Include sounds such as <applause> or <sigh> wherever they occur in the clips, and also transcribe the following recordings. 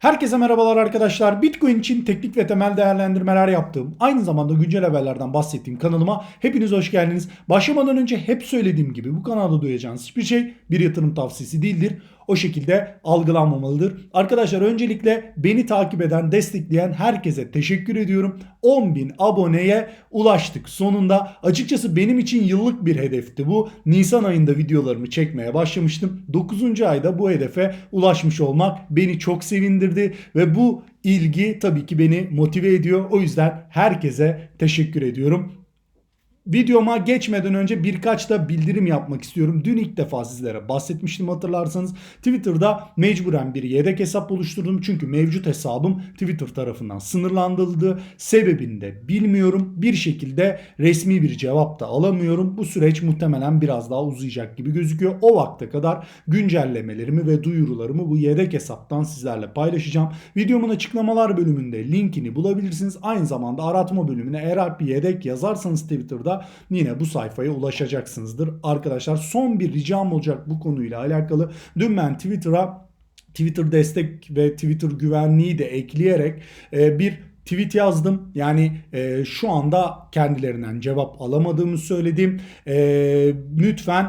Herkese merhabalar arkadaşlar. Bitcoin için teknik ve temel değerlendirmeler yaptığım, aynı zamanda güncel haberlerden bahsettiğim kanalıma hepiniz hoş geldiniz. Başlamadan önce hep söylediğim gibi bu kanalda duyacağınız hiçbir şey bir yatırım tavsiyesi değildir. O şekilde algılanmamalıdır. Arkadaşlar öncelikle beni takip eden, destekleyen herkese teşekkür ediyorum. 10.000 aboneye ulaştık sonunda. Açıkçası benim için yıllık bir hedefti bu. Nisan ayında videolarımı çekmeye başlamıştım. 9. ayda bu hedefe ulaşmış olmak beni çok sevindirdi ve bu ilgi tabii ki beni motive ediyor. O yüzden herkese teşekkür ediyorum. Videoma geçmeden önce birkaç da bildirim yapmak istiyorum. Dün ilk defa sizlere bahsetmiştim hatırlarsanız. Twitter'da mecburen bir yedek hesap oluşturdum. Çünkü mevcut hesabım Twitter tarafından sınırlandırıldı. Sebebini de bilmiyorum. Bir şekilde resmi bir cevap da alamıyorum. Bu süreç muhtemelen biraz daha uzayacak gibi gözüküyor. O vakte kadar güncellemelerimi ve duyurularımı bu yedek hesaptan sizlerle paylaşacağım. Videomun açıklamalar bölümünde linkini bulabilirsiniz. Aynı zamanda aratma bölümüne eğer bir yedek yazarsanız Twitter'da yine bu sayfaya ulaşacaksınızdır. Arkadaşlar son bir ricam olacak bu konuyla alakalı. Dün ben Twitter'a Twitter destek ve Twitter güvenliği de ekleyerek e, bir tweet yazdım. Yani e, şu anda kendilerinden cevap alamadığımı söyledim. E, lütfen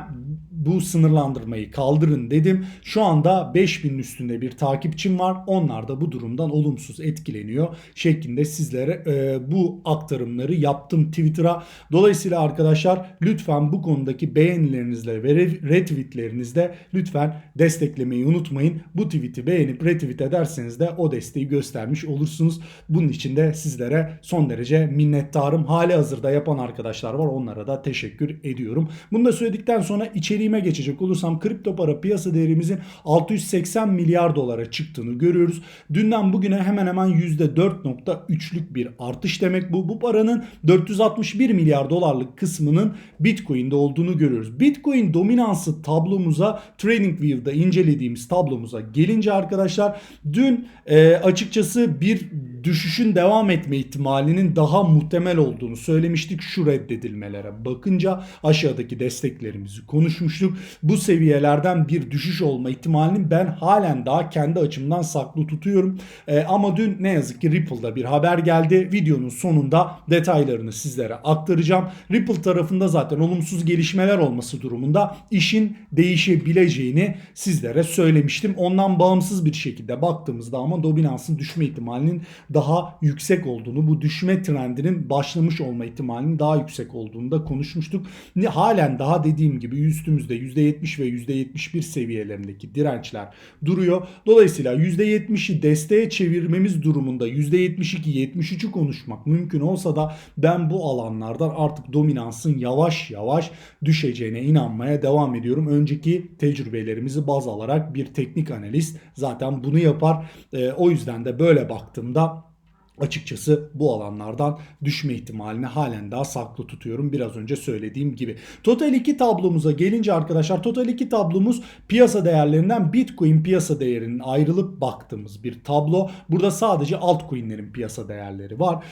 bu sınırlandırmayı kaldırın dedim. Şu anda 5000 üstünde bir takipçim var. Onlar da bu durumdan olumsuz etkileniyor şeklinde sizlere e, bu aktarımları yaptım Twitter'a. Dolayısıyla arkadaşlar lütfen bu konudaki beğenilerinizle ve retweetlerinizle lütfen desteklemeyi unutmayın. Bu tweet'i beğenip retweet ederseniz de o desteği göstermiş olursunuz. Bunun için de sizlere son derece minnettarım. Hali hazırda yapan arkadaşlar var. Onlara da teşekkür ediyorum. Bunu da söyledikten sonra içeriğime geçecek olursam kripto para piyasa değerimizin 680 milyar dolara çıktığını görüyoruz. Dünden bugüne hemen hemen %4.3'lük bir artış demek bu. Bu paranın 461 milyar dolarlık kısmının Bitcoin'de olduğunu görüyoruz. Bitcoin dominansı tablomuza TradingView'da incelediğimiz tablomuza gelince arkadaşlar dün e, açıkçası bir düşüşün devam etme ihtimalinin daha muhtemel olduğunu söylemiştik şu reddedilmelere bakınca aşağıdaki desteklerimizi konuşmuştuk. Bu seviyelerden bir düşüş olma ihtimalini ben halen daha kendi açımdan saklı tutuyorum. Ee, ama dün ne yazık ki Ripple'da bir haber geldi. Videonun sonunda detaylarını sizlere aktaracağım. Ripple tarafında zaten olumsuz gelişmeler olması durumunda işin değişebileceğini sizlere söylemiştim. Ondan bağımsız bir şekilde baktığımızda ama dominansın düşme ihtimalinin daha yüksek olduğunu, bu düşme trendinin başlamış olma ihtimalinin daha yüksek olduğunu da konuşmuştuk. Halen daha dediğim gibi üstümüzde %70 ve %71 seviyelerindeki dirençler duruyor. Dolayısıyla %70'i desteğe çevirmemiz durumunda %72-73'ü konuşmak mümkün olsa da ben bu alanlardan artık dominansın yavaş yavaş düşeceğine inanmaya devam ediyorum. Önceki tecrübelerimizi baz alarak bir teknik analist zaten bunu yapar. E, o yüzden de böyle baktığımda açıkçası bu alanlardan düşme ihtimalini halen daha saklı tutuyorum. Biraz önce söylediğim gibi. Total 2 tablomuza gelince arkadaşlar Total 2 tablomuz piyasa değerlerinden Bitcoin piyasa değerinin ayrılıp baktığımız bir tablo. Burada sadece altcoin'lerin piyasa değerleri var.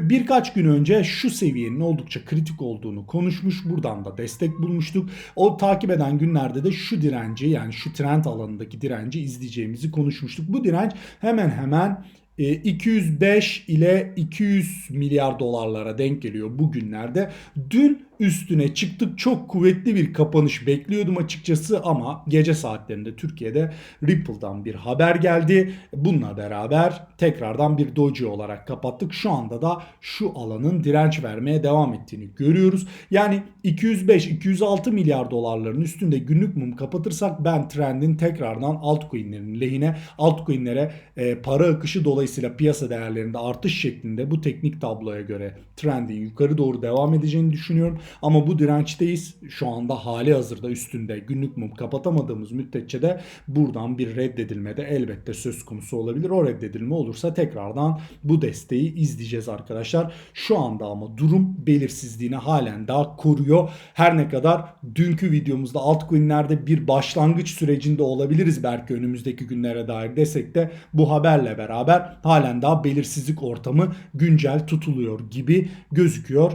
Birkaç gün önce şu seviyenin oldukça kritik olduğunu konuşmuş. Buradan da destek bulmuştuk. O takip eden günlerde de şu direnci yani şu trend alanındaki direnci izleyeceğimizi konuşmuştuk. Bu direnç hemen hemen 205 e, ile 200 milyar dolarlara denk geliyor bugünlerde. Dün üstüne çıktık. Çok kuvvetli bir kapanış bekliyordum açıkçası ama gece saatlerinde Türkiye'de Ripple'dan bir haber geldi. Bununla beraber tekrardan bir doji olarak kapattık. Şu anda da şu alanın direnç vermeye devam ettiğini görüyoruz. Yani 205-206 milyar dolarların üstünde günlük mum kapatırsak ben trendin tekrardan altcoin'lerin lehine altcoin'lere e, para akışı dolayısıyla piyasa değerlerinde artış şeklinde bu teknik tabloya göre trendin yukarı doğru devam edeceğini düşünüyorum. Ama bu dirençteyiz. Şu anda hali hazırda üstünde günlük mum kapatamadığımız müddetçe de buradan bir reddedilme de elbette söz konusu olabilir. O reddedilme olursa tekrardan bu desteği izleyeceğiz arkadaşlar. Şu anda ama durum belirsizliğini halen daha koruyor. Her ne kadar dünkü videomuzda altcoin'lerde bir başlangıç sürecinde olabiliriz belki önümüzdeki günlere dair desek de bu haberle beraber halen daha belirsizlik ortamı güncel tutuluyor gibi gözüküyor.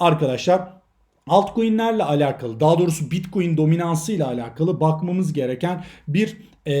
Arkadaşlar altcoin'lerle alakalı daha doğrusu Bitcoin dominansı ile alakalı bakmamız gereken bir e,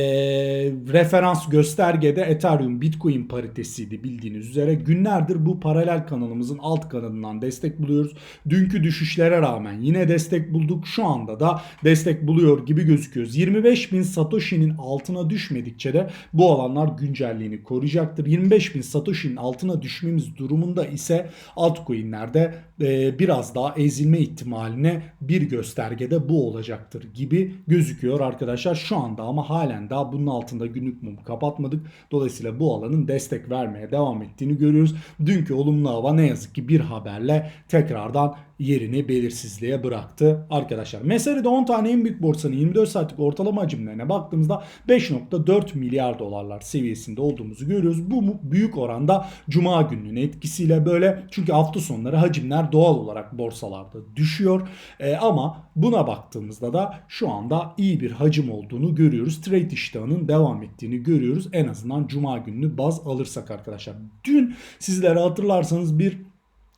referans göstergede Ethereum Bitcoin paritesiydi bildiğiniz üzere. Günlerdir bu paralel kanalımızın alt kanalından destek buluyoruz. Dünkü düşüşlere rağmen yine destek bulduk. Şu anda da destek buluyor gibi gözüküyoruz. 25.000 Satoshi'nin altına düşmedikçe de bu alanlar güncelliğini koruyacaktır. 25.000 Satoshi'nin altına düşmemiz durumunda ise altcoin'lerde e, biraz daha ezilme ihtimaline bir göstergede bu olacaktır gibi gözüküyor arkadaşlar. Şu anda ama halen daha bunun altında günlük mum kapatmadık. Dolayısıyla bu alanın destek vermeye devam ettiğini görüyoruz. Dünkü olumlu hava ne yazık ki bir haberle tekrardan yerini belirsizliğe bıraktı arkadaşlar. Meselede 10 tane en büyük borsanın 24 saatlik ortalama hacimlerine baktığımızda 5.4 milyar dolarlar seviyesinde olduğumuzu görüyoruz. Bu büyük oranda cuma gününün etkisiyle böyle çünkü hafta sonları hacimler doğal olarak borsalarda düşüyor. E, ama buna baktığımızda da şu anda iyi bir hacim olduğunu görüyoruz. Trade iştahının devam ettiğini görüyoruz. En azından cuma gününü baz alırsak arkadaşlar. Dün sizlere hatırlarsanız bir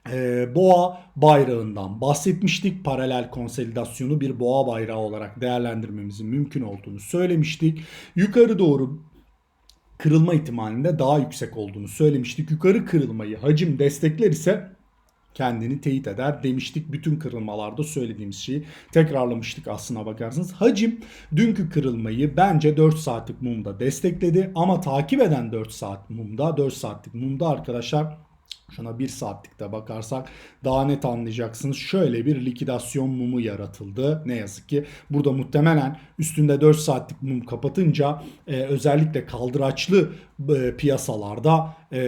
e, boğa bayrağından bahsetmiştik. Paralel konsolidasyonu bir boğa bayrağı olarak değerlendirmemizin mümkün olduğunu söylemiştik. Yukarı doğru kırılma ihtimalinde daha yüksek olduğunu söylemiştik. Yukarı kırılmayı hacim destekler ise kendini teyit eder demiştik. Bütün kırılmalarda söylediğimiz şeyi tekrarlamıştık aslına bakarsanız. Hacim dünkü kırılmayı bence 4 saatlik mumda destekledi ama takip eden 4 saat mumda 4 saatlik mumda arkadaşlar Şuna bir saatlikte bakarsak daha net anlayacaksınız. Şöyle bir likidasyon mumu yaratıldı. Ne yazık ki burada muhtemelen üstünde 4 saatlik mum kapatınca e, özellikle kaldıraçlı e, piyasalarda e,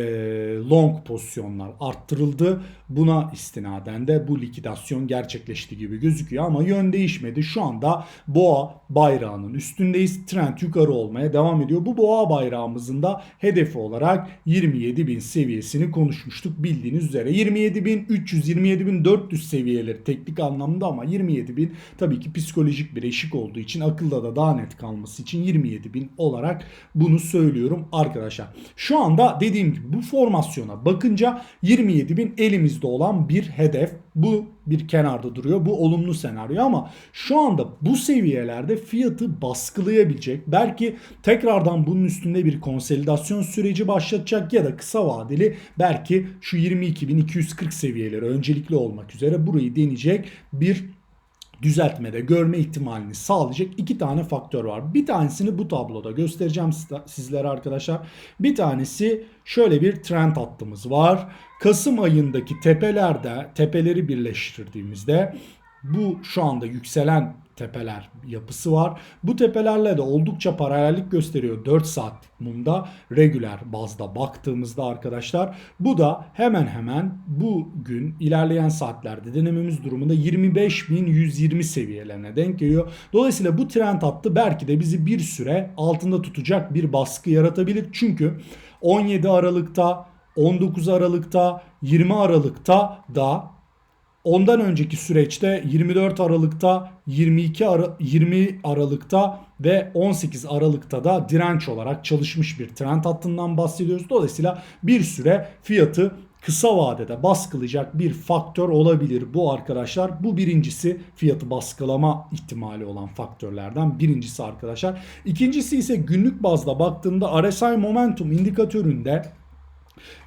long pozisyonlar arttırıldı. Buna istinaden de bu likidasyon gerçekleşti gibi gözüküyor ama yön değişmedi. Şu anda boğa bayrağının üstündeyiz. Trend yukarı olmaya devam ediyor. Bu boğa bayrağımızın da hedefi olarak 27.000 seviyesini konuşmuştuk bildiğiniz üzere. 27.300 27.400 seviyeleri teknik anlamda ama 27.000 tabii ki psikolojik bir eşik olduğu için akılda da daha net kalması için 27.000 olarak bunu söylüyorum arkadaşlar. Şu anda dediğim gibi bu formasyona bakınca 27.000 elimizde olan bir hedef. Bu bir kenarda duruyor. Bu olumlu senaryo ama şu anda bu seviyelerde fiyatı baskılayabilecek. Belki tekrardan bunun üstünde bir konsolidasyon süreci başlatacak ya da kısa vadeli belki şu 22.240 seviyeleri öncelikli olmak üzere burayı deneyecek bir düzeltmede görme ihtimalini sağlayacak iki tane faktör var. Bir tanesini bu tabloda göstereceğim sizlere arkadaşlar. Bir tanesi şöyle bir trend hattımız var. Kasım ayındaki tepelerde tepeleri birleştirdiğimizde bu şu anda yükselen tepeler yapısı var. Bu tepelerle de oldukça paralellik gösteriyor 4 saatlik mumda regüler bazda baktığımızda arkadaşlar. Bu da hemen hemen bugün ilerleyen saatlerde denememiz durumunda 25.120 seviyelerine denk geliyor. Dolayısıyla bu trend hattı belki de bizi bir süre altında tutacak bir baskı yaratabilir. Çünkü 17 Aralık'ta 19 Aralık'ta 20 Aralık'ta da Ondan önceki süreçte 24 Aralık'ta, 22 Ara 20 Aralık'ta ve 18 Aralık'ta da direnç olarak çalışmış bir trend hattından bahsediyoruz. Dolayısıyla bir süre fiyatı kısa vadede baskılayacak bir faktör olabilir bu arkadaşlar. Bu birincisi fiyatı baskılama ihtimali olan faktörlerden birincisi arkadaşlar. İkincisi ise günlük bazda baktığımda RSI Momentum indikatöründe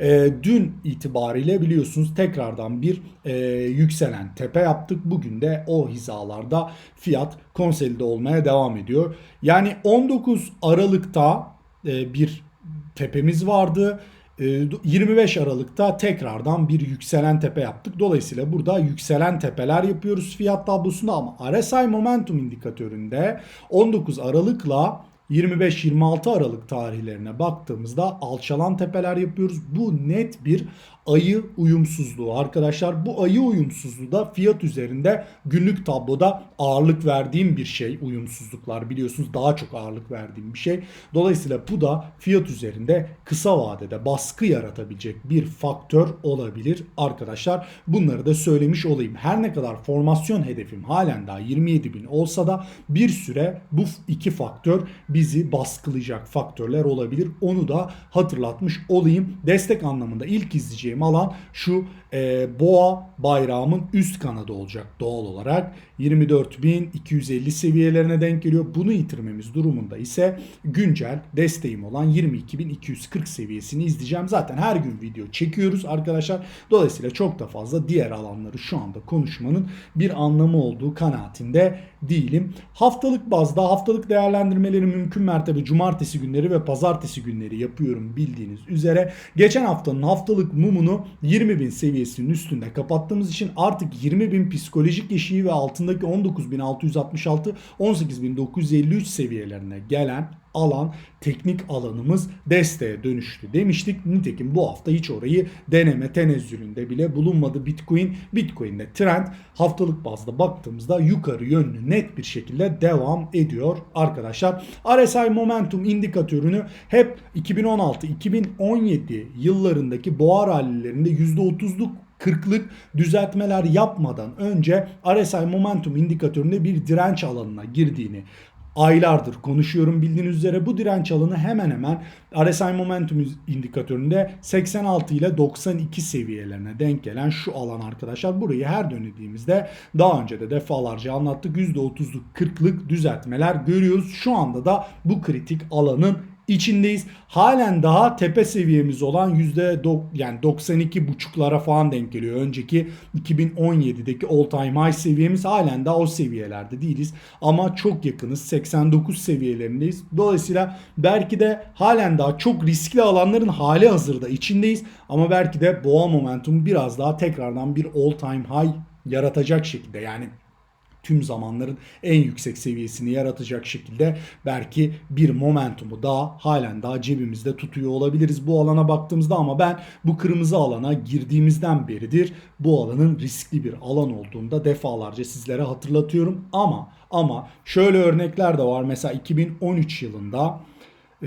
e, dün itibariyle biliyorsunuz tekrardan bir e, yükselen tepe yaptık. Bugün de o hizalarda fiyat konsolide olmaya devam ediyor. Yani 19 Aralık'ta e, bir tepemiz vardı. 25 e, Aralık'ta tekrardan bir yükselen tepe yaptık. Dolayısıyla burada yükselen tepeler yapıyoruz fiyat tablosunda ama RSI Momentum indikatöründe 19 Aralık'la 25-26 Aralık tarihlerine baktığımızda alçalan tepeler yapıyoruz. Bu net bir ayı uyumsuzluğu arkadaşlar. Bu ayı uyumsuzluğu da fiyat üzerinde günlük tabloda ağırlık verdiğim bir şey. Uyumsuzluklar biliyorsunuz daha çok ağırlık verdiğim bir şey. Dolayısıyla bu da fiyat üzerinde kısa vadede baskı yaratabilecek bir faktör olabilir arkadaşlar. Bunları da söylemiş olayım. Her ne kadar formasyon hedefim halen daha 27 bin olsa da bir süre bu iki faktör bizi baskılayacak faktörler olabilir. Onu da hatırlatmış olayım. Destek anlamında ilk izleyeceğim alan şu e, boğa bayrağımın üst kanadı olacak doğal olarak. 24.250 seviyelerine denk geliyor. Bunu yitirmemiz durumunda ise güncel desteğim olan 22.240 seviyesini izleyeceğim. Zaten her gün video çekiyoruz arkadaşlar. Dolayısıyla çok da fazla diğer alanları şu anda konuşmanın bir anlamı olduğu kanaatinde değilim. Haftalık bazda haftalık değerlendirmeleri mümkün mertebe cumartesi günleri ve pazartesi günleri yapıyorum bildiğiniz üzere. Geçen haftanın haftalık mumunu 20.000 seviyesinin üstünde kapattığımız için artık 20.000 psikolojik eşiği ve altındaki 19.666 18.953 seviyelerine gelen alan teknik alanımız desteğe dönüştü demiştik. Nitekim bu hafta hiç orayı deneme tenezzülünde bile bulunmadı Bitcoin. Bitcoin'de trend haftalık bazda baktığımızda yukarı yönlü net bir şekilde devam ediyor arkadaşlar. RSI Momentum indikatörünü hep 2016-2017 yıllarındaki boğa rallilerinde %30'luk 40'lık düzeltmeler yapmadan önce RSI Momentum indikatöründe bir direnç alanına girdiğini aylardır konuşuyorum bildiğiniz üzere bu direnç alanı hemen hemen RSI Momentum indikatöründe 86 ile 92 seviyelerine denk gelen şu alan arkadaşlar. Burayı her dönediğimizde daha önce de defalarca anlattık. %30'luk 40'lık düzeltmeler görüyoruz. Şu anda da bu kritik alanın içindeyiz. Halen daha tepe seviyemiz olan yüzde yani 92 buçuklara falan denk geliyor. Önceki 2017'deki all time high seviyemiz halen daha o seviyelerde değiliz. Ama çok yakınız. 89 seviyelerindeyiz. Dolayısıyla belki de halen daha çok riskli alanların hali hazırda içindeyiz. Ama belki de boğa momentum biraz daha tekrardan bir all time high yaratacak şekilde yani tüm zamanların en yüksek seviyesini yaratacak şekilde belki bir momentumu daha halen daha cebimizde tutuyor olabiliriz bu alana baktığımızda. Ama ben bu kırmızı alana girdiğimizden beridir bu alanın riskli bir alan olduğunda defalarca sizlere hatırlatıyorum. Ama ama şöyle örnekler de var. Mesela 2013 yılında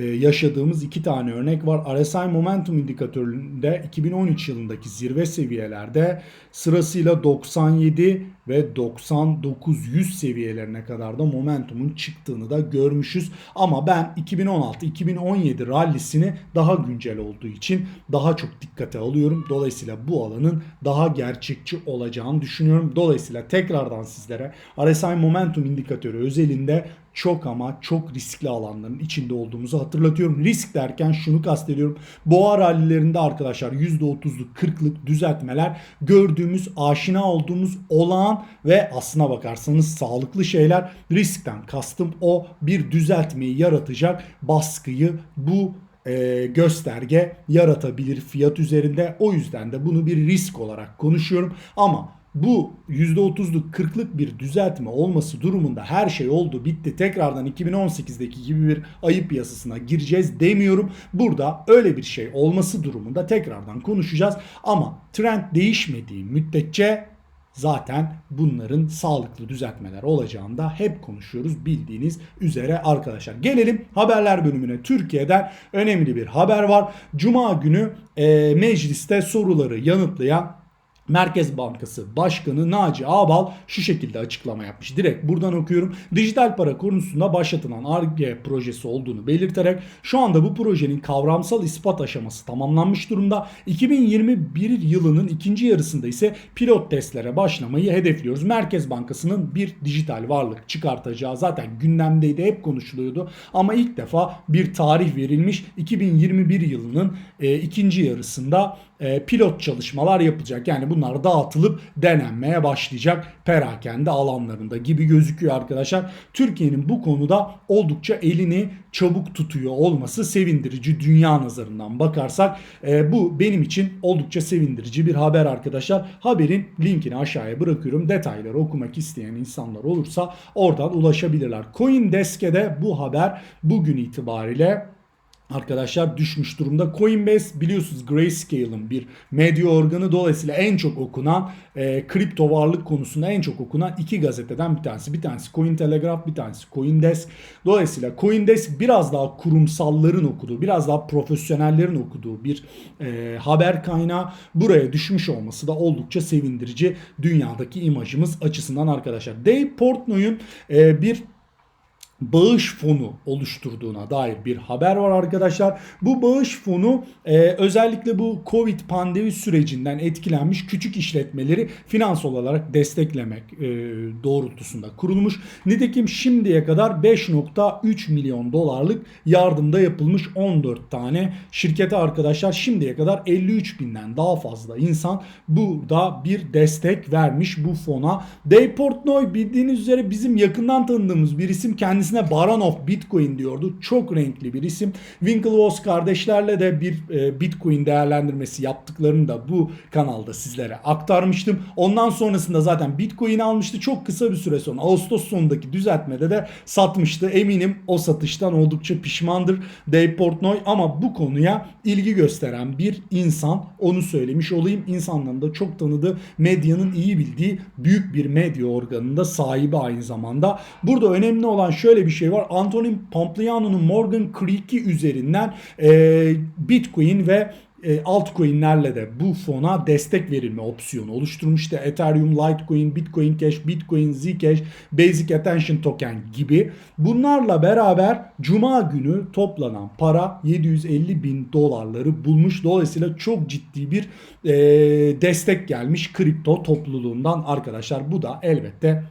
yaşadığımız iki tane örnek var. RSI Momentum indikatöründe 2013 yılındaki zirve seviyelerde sırasıyla 97 ve 99-100 seviyelerine kadar da momentumun çıktığını da görmüşüz. Ama ben 2016-2017 rallisini daha güncel olduğu için daha çok dikkate alıyorum. Dolayısıyla bu alanın daha gerçekçi olacağını düşünüyorum. Dolayısıyla tekrardan sizlere RSI Momentum indikatörü özelinde çok ama çok riskli alanların içinde olduğumuzu hatırlatıyorum. Risk derken şunu kastediyorum. Boğa rallilerinde arkadaşlar %30'luk 40'lık düzeltmeler gördüğümüz, aşina olduğumuz olağan ve aslına bakarsanız sağlıklı şeyler. Riskten kastım o bir düzeltmeyi yaratacak baskıyı bu e, gösterge yaratabilir fiyat üzerinde. O yüzden de bunu bir risk olarak konuşuyorum. Ama bu %30'luk 40'lık bir düzeltme olması durumunda her şey oldu bitti tekrardan 2018'deki gibi bir ayı piyasasına gireceğiz demiyorum. Burada öyle bir şey olması durumunda tekrardan konuşacağız ama trend değişmediği müddetçe zaten bunların sağlıklı düzeltmeler olacağını da hep konuşuyoruz bildiğiniz üzere arkadaşlar. Gelelim haberler bölümüne. Türkiye'den önemli bir haber var. Cuma günü e, mecliste soruları yanıtlayan Merkez Bankası Başkanı Naci Ağbal şu şekilde açıklama yapmış. Direkt buradan okuyorum. Dijital para konusunda başlatılan ARGE projesi olduğunu belirterek şu anda bu projenin kavramsal ispat aşaması tamamlanmış durumda. 2021 yılının ikinci yarısında ise pilot testlere başlamayı hedefliyoruz. Merkez Bankası'nın bir dijital varlık çıkartacağı zaten gündemdeydi hep konuşuluyordu. Ama ilk defa bir tarih verilmiş 2021 yılının e, ikinci yarısında e, pilot çalışmalar yapılacak. Yani bunlar dağıtılıp denenmeye başlayacak perakende alanlarında gibi gözüküyor arkadaşlar. Türkiye'nin bu konuda oldukça elini çabuk tutuyor olması sevindirici dünya nazarından bakarsak. E, bu benim için oldukça sevindirici bir haber arkadaşlar. Haberin linkini aşağıya bırakıyorum. Detayları okumak isteyen insanlar olursa oradan ulaşabilirler. Coindesk'e de bu haber bugün itibariyle arkadaşlar düşmüş durumda. Coinbase biliyorsunuz Grayscale'ın bir medya organı dolayısıyla en çok okunan e, kripto varlık konusunda en çok okunan iki gazeteden bir tanesi. Bir tanesi Cointelegraph bir tanesi Coindesk. Dolayısıyla Coindesk biraz daha kurumsalların okuduğu biraz daha profesyonellerin okuduğu bir e, haber kaynağı. Buraya düşmüş olması da oldukça sevindirici dünyadaki imajımız açısından arkadaşlar. Dave Portnoy'un e, bir bağış fonu oluşturduğuna dair bir haber var arkadaşlar. Bu bağış fonu e, özellikle bu Covid pandemi sürecinden etkilenmiş küçük işletmeleri finansal olarak desteklemek e, doğrultusunda kurulmuş. Nitekim şimdiye kadar 5.3 milyon dolarlık yardımda yapılmış 14 tane şirkete arkadaşlar şimdiye kadar 53 binden daha fazla insan burada bir destek vermiş bu fona. Dave Portnoy bildiğiniz üzere bizim yakından tanıdığımız bir isim kendisi kendisine Baron of Bitcoin diyordu. Çok renkli bir isim. Winklevoss kardeşlerle de bir e, Bitcoin değerlendirmesi yaptıklarını da bu kanalda sizlere aktarmıştım. Ondan sonrasında zaten Bitcoin almıştı. Çok kısa bir süre sonra Ağustos sonundaki düzeltmede de satmıştı. Eminim o satıştan oldukça pişmandır Dave Portnoy ama bu konuya ilgi gösteren bir insan. Onu söylemiş olayım. İnsanların da çok tanıdığı medyanın iyi bildiği büyük bir medya organında sahibi aynı zamanda. Burada önemli olan şöyle şöyle bir şey var. Antonin Pompliano'nun Morgan Creek'i üzerinden e, Bitcoin ve e, altcoin'lerle de bu fona destek verilme opsiyonu oluşturmuştu. Ethereum, Litecoin, Bitcoin Cash, Bitcoin Zcash, Basic Attention Token gibi. Bunlarla beraber Cuma günü toplanan para 750 bin dolarları bulmuş. Dolayısıyla çok ciddi bir e, destek gelmiş kripto topluluğundan arkadaşlar. Bu da elbette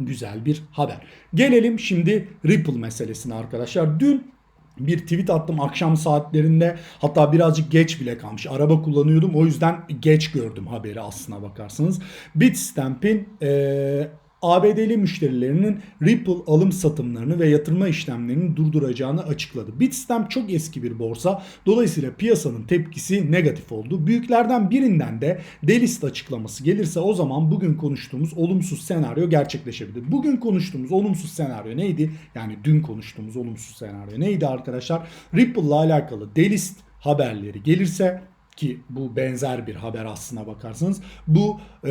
güzel bir haber. Gelelim şimdi Ripple meselesine arkadaşlar. Dün bir tweet attım akşam saatlerinde hatta birazcık geç bile kalmış. Araba kullanıyordum o yüzden geç gördüm haberi aslına bakarsanız. Bitstamp'in ee, ABD'li müşterilerinin Ripple alım satımlarını ve yatırma işlemlerini durduracağını açıkladı. Bitstamp çok eski bir borsa. Dolayısıyla piyasanın tepkisi negatif oldu. Büyüklerden birinden de delist açıklaması gelirse o zaman bugün konuştuğumuz olumsuz senaryo gerçekleşebilir. Bugün konuştuğumuz olumsuz senaryo neydi? Yani dün konuştuğumuz olumsuz senaryo neydi arkadaşlar? Ripple ile alakalı delist haberleri gelirse ki bu benzer bir haber aslına bakarsanız bu e,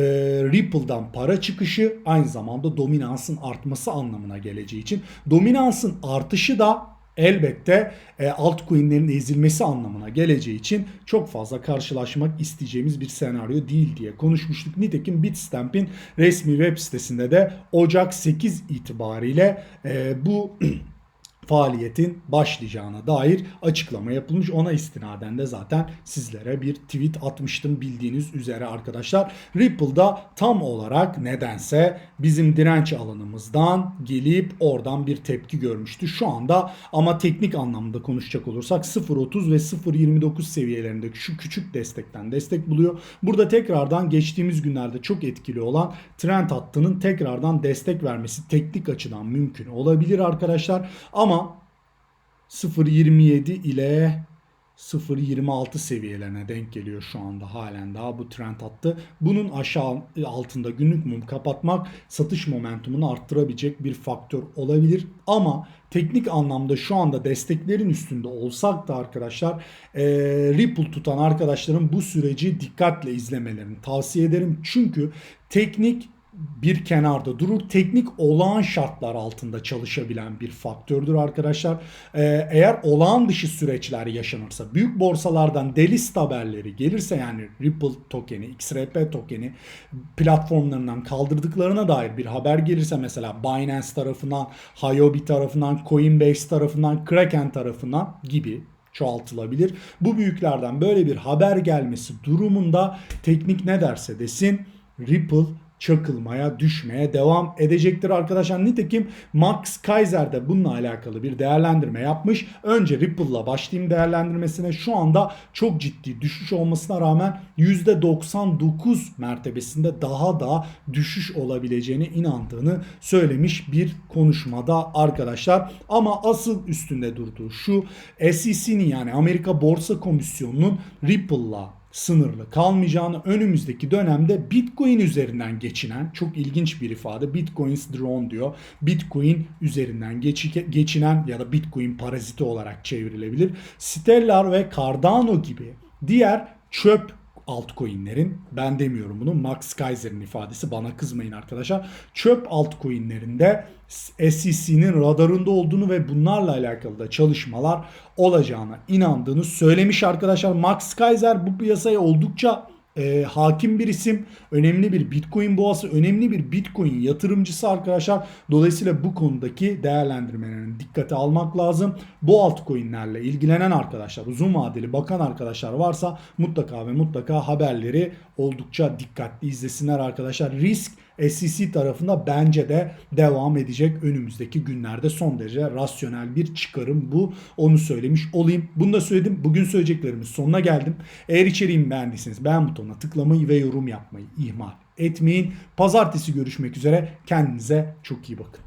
Ripple'dan para çıkışı aynı zamanda dominansın artması anlamına geleceği için dominansın artışı da elbette e, altcoin'lerin ezilmesi anlamına geleceği için çok fazla karşılaşmak isteyeceğimiz bir senaryo değil diye konuşmuştuk. Nitekim Bitstamp'in resmi web sitesinde de Ocak 8 itibariyle e, bu <clears throat> faaliyetin başlayacağına dair açıklama yapılmış. Ona istinaden de zaten sizlere bir tweet atmıştım bildiğiniz üzere arkadaşlar. Ripple'da tam olarak nedense bizim direnç alanımızdan gelip oradan bir tepki görmüştü. Şu anda ama teknik anlamda konuşacak olursak 0.30 ve 0.29 seviyelerindeki şu küçük destekten destek buluyor. Burada tekrardan geçtiğimiz günlerde çok etkili olan trend hattının tekrardan destek vermesi teknik açıdan mümkün olabilir arkadaşlar. Ama 0.27 ile 0.26 seviyelerine denk geliyor şu anda halen daha bu trend hattı. Bunun aşağı altında günlük mum kapatmak satış momentumunu arttırabilecek bir faktör olabilir. Ama teknik anlamda şu anda desteklerin üstünde olsak da arkadaşlar e, Ripple tutan arkadaşların bu süreci dikkatle izlemelerini tavsiye ederim. Çünkü teknik bir kenarda durur. Teknik olağan şartlar altında çalışabilen bir faktördür arkadaşlar. Ee, eğer olağan dışı süreçler yaşanırsa, büyük borsalardan delist haberleri gelirse yani Ripple tokeni, XRP tokeni platformlarından kaldırdıklarına dair bir haber gelirse mesela Binance tarafından, Huobi tarafından, Coinbase tarafından, Kraken tarafından gibi çoğaltılabilir. Bu büyüklerden böyle bir haber gelmesi durumunda teknik ne derse desin Ripple çakılmaya, düşmeye devam edecektir arkadaşlar. Nitekim Max Kaiser de bununla alakalı bir değerlendirme yapmış. Önce Ripple'la başlayayım değerlendirmesine. Şu anda çok ciddi düşüş olmasına rağmen %99 mertebesinde daha da düşüş olabileceğine inandığını söylemiş bir konuşmada arkadaşlar. Ama asıl üstünde durduğu şu SEC'nin yani Amerika Borsa Komisyonu'nun Ripple'la sınırlı kalmayacağını önümüzdeki dönemde Bitcoin üzerinden geçinen çok ilginç bir ifade Bitcoin's drone diyor. Bitcoin üzerinden geçi, geçinen ya da Bitcoin paraziti olarak çevrilebilir. Stellar ve Cardano gibi diğer çöp altcoin'lerin ben demiyorum bunu Max Kaiser'in ifadesi bana kızmayın arkadaşlar. Çöp altcoin'lerinde SEC'nin radarında olduğunu ve bunlarla alakalı da çalışmalar olacağına inandığını söylemiş arkadaşlar. Max Kaiser bu piyasaya oldukça e, hakim bir isim, önemli bir Bitcoin boğası, önemli bir Bitcoin yatırımcısı arkadaşlar. Dolayısıyla bu konudaki değerlendirmelerini dikkate almak lazım. Bu altcoin'lerle ilgilenen arkadaşlar, uzun vadeli bakan arkadaşlar varsa mutlaka ve mutlaka haberleri oldukça dikkatli izlesinler arkadaşlar. Risk SEC tarafında bence de devam edecek önümüzdeki günlerde son derece rasyonel bir çıkarım bu. Onu söylemiş olayım. Bunu da söyledim. Bugün söyleyeceklerimin sonuna geldim. Eğer içeriğimi beğendiyseniz beğen butonuna tıklamayı ve yorum yapmayı ihmal etmeyin. Pazartesi görüşmek üzere. Kendinize çok iyi bakın.